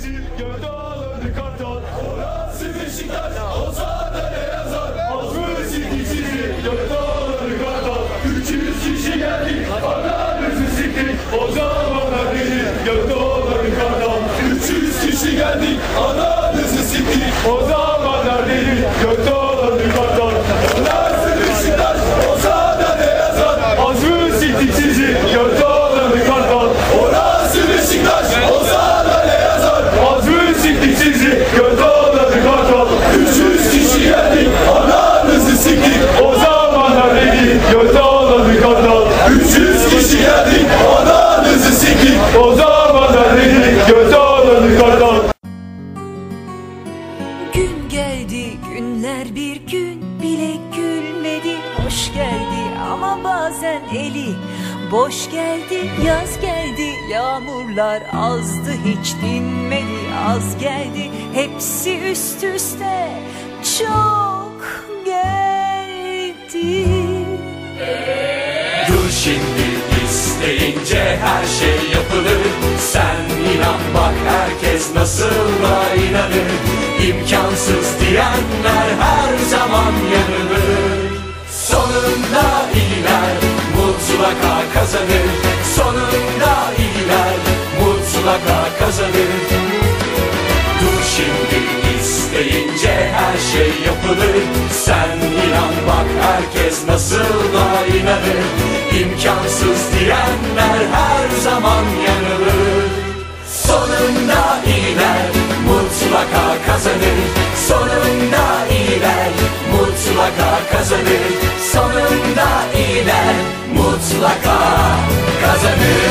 bizi gövde alırdı kartal. Orası ne yazar? Azmurisi dişisi gövde alırdı kartal. 300 kişi geldik anamızı siktik. O zamana dedi gövde alırdı kartal. 300 bir gün bile gülmedi. Hoş geldi ama bazen eli boş geldi. Yaz geldi yağmurlar azdı hiç dinmedi. Az geldi hepsi üst üste çok geldi. Dur şimdi isteyince her şey yapılır. Sen inan bak herkes nasıl kazanır. Sonunda iyiler mutlaka kazanır. Dur şimdi isteyince her şey yapılır. Sen inan bak herkes nasıl da inanır. İmkansız diyenler her zaman yanılır. Sonunda iyiler mutlaka kazanır. Sonunda iyiler mutlaka kazanır Sonunda iyiler mutlaka kazanır